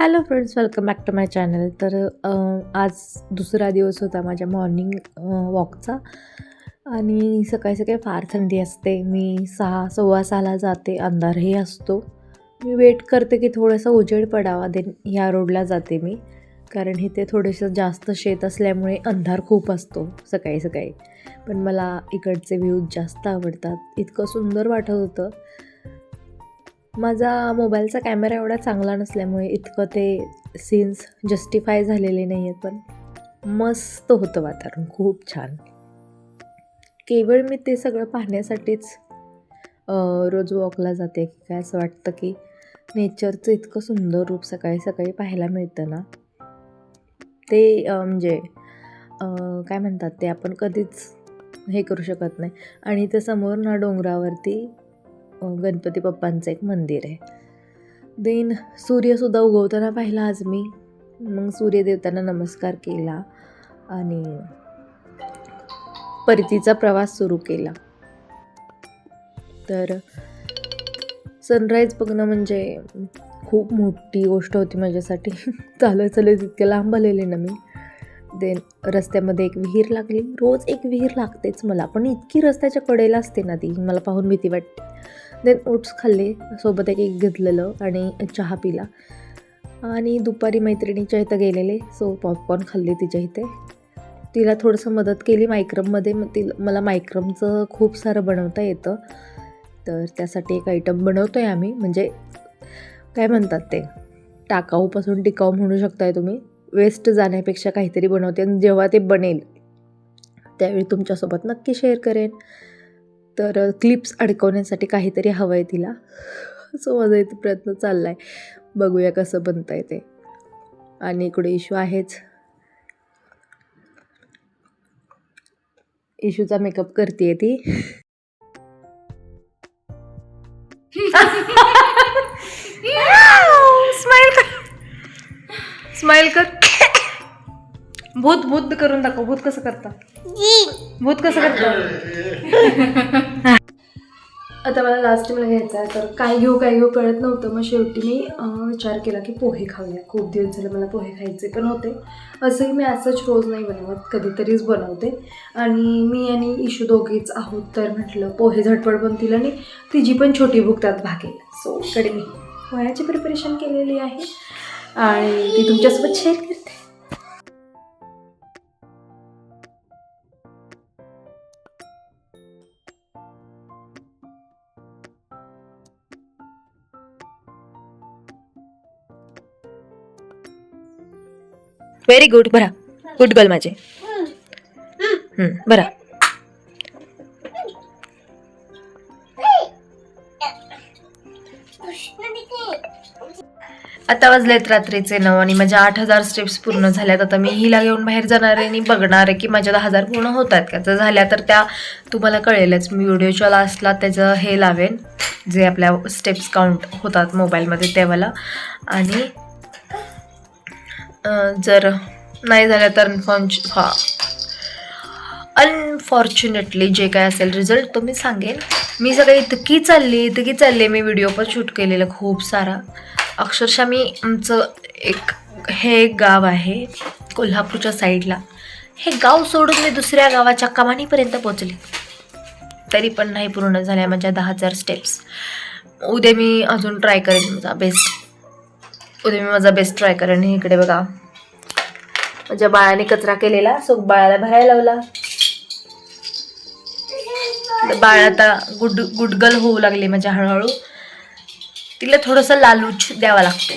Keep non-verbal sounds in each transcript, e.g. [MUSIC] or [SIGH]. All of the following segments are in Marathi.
Hello friends welcome back to my channel तर आज दुसरा दिवस होता माझ्या मॉर्निंग वॉकचा आणि सकाळी सकाळी फार थंडी असते. मी सहा सव्वा सहाला जाते अंधारही असतो. मी वेट करते की थोडंसं उजेड पडावा देन ह्या रोडला जाते मी. कारण इथे थोडंसं जास्त शेत असल्यामुळे अंधार खूप असतो सकाळी सकाळी. पण मला इकडचे व्ह्यूज जास्त आवडतात. इतकं सुंदर वाटत होतं. माझा मोबाईलचा कॅमेरा एवढा चांगला नसल्यामुळे इतकं ते सीन्स जस्टिफाय झालेले नाही आहेत पण मस्त होतं वातावरण खूप छान. केवळ मी ते सगळं पाहण्यासाठीच रोज वॉकला जाते की काय असं वाटतं की नेचरचं इतकं सुंदर रूप सकाळी सकाळी पाहायला मिळतं ना? ते म्हणजे काय म्हणतात ते आपण कधीच हे करू शकत नाही. आणि ते समोर ना डोंगरावरती गणपती बाप्पांचं एक मंदिर आहे. देन सूर्यसुद्धा उगवताना पाहिला आज मी. मग सूर्यदेवतांना नमस्कार केला आणि परतीचा प्रवास सुरू केला. तर सनराईज बघणं म्हणजे खूप मोठी गोष्ट होती माझ्यासाठी. [LAUGHS] चालत चालत इतके लांब आलेले ना मी. देन रस्त्यामध्ये एक विहीर लागली. रोज एक विहीर लागतेच मला. पण इतकी रस्त्याच्या कडेला असते ना ती. मला पाहून भीती वाटते. देन ओट्स खाल्ले सोबत एक एक घेतलेलं आणि चहा पिला. आणि दुपारी मैत्रिणीच्या इथं गेलेले सो पॉपकॉर्न खाल्ले तिच्या इथे. तिला थोडंसं मदत केली मायक्रममध्ये मग तिला मला मायक्रमचं खूप सारं बनवता येतं. तर त्यासाठी एक आयटम बनवतो आहे आम्ही म्हणजे काय म्हणतात ते? टाकाऊपासून टिकाऊ म्हणू शकताय तुम्ही. वेस्ट जाण्यापेक्षा काहीतरी बनवते आणि जेव्हा ते बनेल त्यावेळी तुमच्यासोबत नक्की शेअर करेन. तर क्लिप्स अडकवण्यासाठी काहीतरी हवं आहे तिला. सो माझा इथे प्रयत्न चालला आहे बघूया कसं बनतं आहे ते. आणि इकडे इशू आहेच. इशूचा मेकअप करते ती. स्माइल कर. स्माइल कर. भूत भूत करून दाखव. भूत कसं करता? भूत कसं करता? आता मला लास्ट मला घ्यायचं आहे तर काय घेऊ काय घेऊ कळत नव्हतं. मग शेवटी मी विचार केला की पोहे खाऊया. खूप दिवस झाले मला पोहे खायचे पण होते. असंही मी असंच रोज नाही बनवत कधीतरीच बनवते. आणि मी आणि इशू दोघेच आहोत तर म्हटलं पोहे झटपट बनतील आणि तिची पण छोटी भुकतात त्यात भागेल सो इकडे मी पोह्याची प्रिपरेशन केलेली आहे. आणि ती तुमच्यासोबत शेअर व्हेरी गुड बरा. गुड गर्ल माझे. बरा. आता वाजलेत रात्रीचे नऊ आणि माझ्या आठ हजार स्टेप्स पूर्ण झाल्यात. आता मी हिला घेऊन बाहेर जाणार आहे आणि बघणार आहे की माझ्या दहा हजार पूर्ण होत आहेत का. जर झाल्या तर त्या तुम्हाला कळेलच. मी व्हिडिओच्या लास्टला त्याचं हे लावेन. जे आपल्या स्टेप्स काउंट होतात मोबाईलमध्ये तेव्हाला आणि जर नाही झाल्या तर अनफॉर्च हा. अनफॉर्च्युनेटली जे काय असेल रिझल्ट तो मी सांगेन. मी सगळं इतकी चालली इतकी चालली मी व्हिडिओ पण शूट केलेला खूप सारा. अक्षरशः मी आमचं एक हे एक गाव आहे कोल्हापूरच्या साईडला हे गाव सोडून मी दुसऱ्या गावाच्या कमानीपर्यंत पोचले तरी पण नाही पूर्ण झाल्या माझ्या दहा हजार स्टेप्स उद्या मी अजून ट्राय करेन माझा बेस्ट उद्या मी माझा बेस्ट ट्राय करेन. इकडे बघा. माझ्या बाळाने कचरा केलेला. सो बाळाला भरायला लावला. बाळ आता गुड गुडगल होऊ लागले माझ्या हळूहळू. तिला थोडंसं लालूच द्यावा लागतो.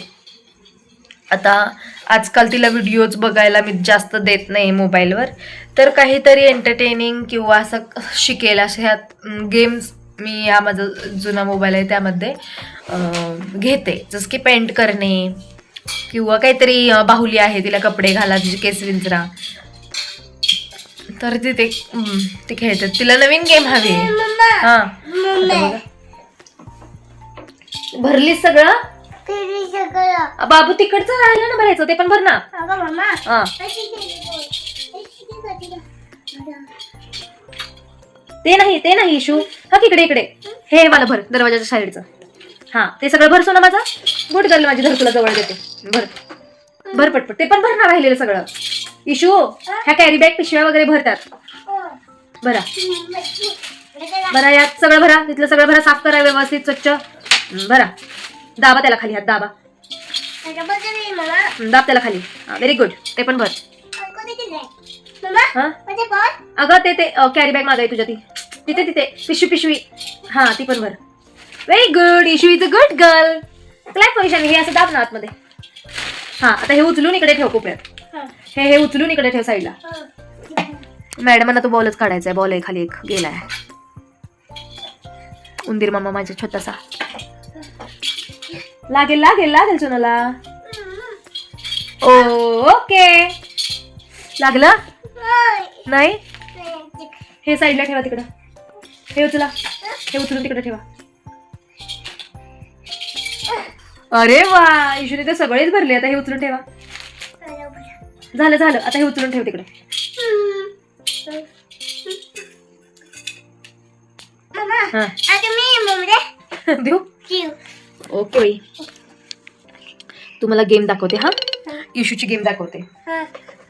आता आजकाल तिला व्हिडिओज बघायला मी जास्त देत नाही मोबाईलवर तर काहीतरी एंटरटेनिंग किंवा असं शिकेल अशा गेम्स मी हा माझा जुना मोबाईल आहे त्यामध्ये घेते. जसं की पेंट करणे किंवा काहीतरी बाहुली आहे तिला कपडे घाला तिचे केस विंचरा. तर ती ते खेळतात तिला नवीन गेम हवी हा. भरलीस सगळं? बाबू तिकडचं राहिलं ना भरायचं ते पण भर ना. हा. ते नाही ते नाही इशू. हा इकडे इकडे. हे मला भर दरवाजाच्या साईडचं. हा ते सगळं भर सोना माझा? गुड गर्ल माझी धर तुला जवळ देते. भर. भर पटपट. ते पण भरणार राहिलेलं सगळं. इशू ह्या कॅरी बॅग पिशव्या वगैरे भरतात. भरा. भरा यात सगळं भरा. तिथलं सगळं भरा. साफ करा व्यवस्थित स्वच्छ. भरा. दाबा त्याला खाली हात दाबा. दाब त्याला खाली. व्हेरी गुड ते पण भर. हा? अगं ते ते कॅरी बॅग मागाय तुझ्या ती. तिथे तिथे. पिशवी पिशवी. हा ती पण भर. Very good Ishu is a good girl clap position हे असं दाब ना आतमध्ये. हा आता हे उचलून इकडे ठेव कोपऱ्यात. हे. हे उचलून इकडे ठेव साईडला मॅडमांना तो बॉलच काढायचा आहे. बॉल आहे खाली एक. गेलाय. उंदीर मामा माझ्या छोटासा. लागेल लागेल लागेल सोनाला. ओके लागलं? नाही? हे साईडला ठेवा तिकडं. हे उचला. हे उचलून तिकडे ठेवा. अरे वा ईश्वरी तर सगळेच भरले. आता हे उचलून ठेवा. झालं झालं. आता हे उचलून ठेव तिकडे. हा. [LAUGHS] देऊ. ओके बाई. तुम्हाला गेम दाखवते हा? इशूची गेम दाखवते.